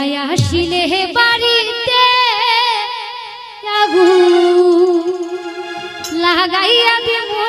নাই আসিলে বাড়িতে আগু লাগাইয়া দেবো।